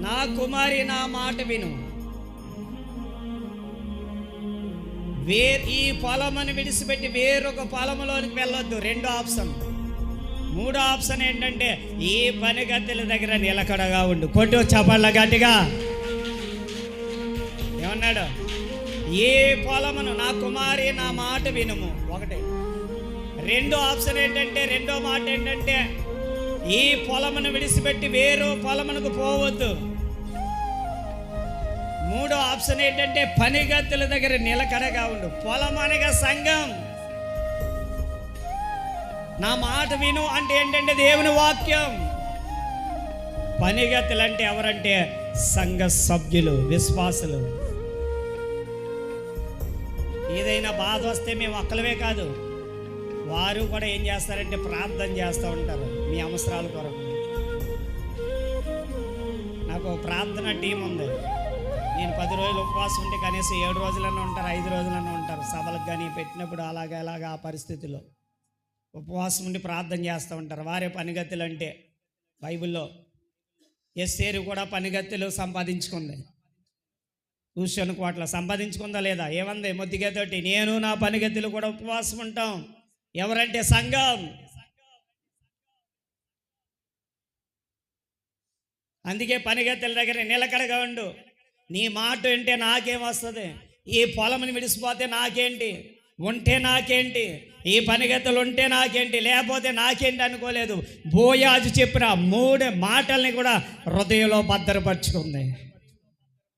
నా కుమారి నా మాట విను. వే ఈ పొలమును విడిచిపెట్టి వేరొక పొలములోనికి వెళ్ళొద్దు. రెండో ఆప్షన్. మూడో ఆప్షన్ ఏంటంటే ఈ పని గద్దెల దగ్గర నిలకడగా ఉండు. కొట్టు చపళ్ళ గట్టిగా. ఏమన్నాడు? ఏ పొలమును నా కుమారి నా మాట వినుము. ఒకటి. రెండో ఆప్షన్ ఏంటంటే రెండో మాట ఏంటంటే ఈ పొలమును విడిచిపెట్టి వేరు పొలమునకు పోవద్దు. మూడో ఆప్షన్ ఏంటంటే పనిగత్తుల దగ్గర నిలకడగా ఉండు. పొలం అనగా సంఘం. నా మాట విను అంటే ఏంటంటే దేవుని వాక్యం. పనిగత్తులు అంటే ఎవరంటే సంఘ సభ్యులు విశ్వాసులు. ఏదైనా బాధ వస్తే మేము ఒక్కలవే కాదు. వారు కూడా ఏం చేస్తారంటే ప్రార్థన చేస్తూ ఉంటారు మీ అవసరాల కొరకు. నాకు ప్రార్థన టీం ఉంది. నేను పది రోజులు ఉపవాసం ఉంటే కనీసం ఏడు రోజులన్నా ఉంటారు ఐదు రోజులన్నా ఉంటారు. సభలకు కానీ పెట్టినప్పుడు అలాగా అలాగా ఆ పరిస్థితిలో ఉపవాసం ఉండి ప్రార్థన చేస్తూ ఉంటారు. వారే పనిగత్తులు అంటే బైబిల్లో ఎస్సేరు కూడా పనిగత్తులు సంపాదించుకుంది. కూర్చొని కోట్ల సంపాదించుకుందా లేదా? ఏమంది? మొద్దిగతోటి నేను నా పనిగత్తులు కూడా ఉపవాసం ఉంటాం. ఎవరంటే సంఘం. అందుకే పనిగత్తెల దగ్గర నిలకడగా ఉండు. నీ మాట వింటే నాకేం వస్తుంది? ఈ పొలంని విడిసిపోతే నాకేంటి? ఉంటే నాకేంటి? ఈ పనిగత్తెలు ఉంటే నాకేంటి? లేకపోతే నాకేంటి అనుకోలేదు. బోయాజు చెప్పిన మూడు మాటల్ని కూడా హృదయంలో భద్రపరుచుకుంది.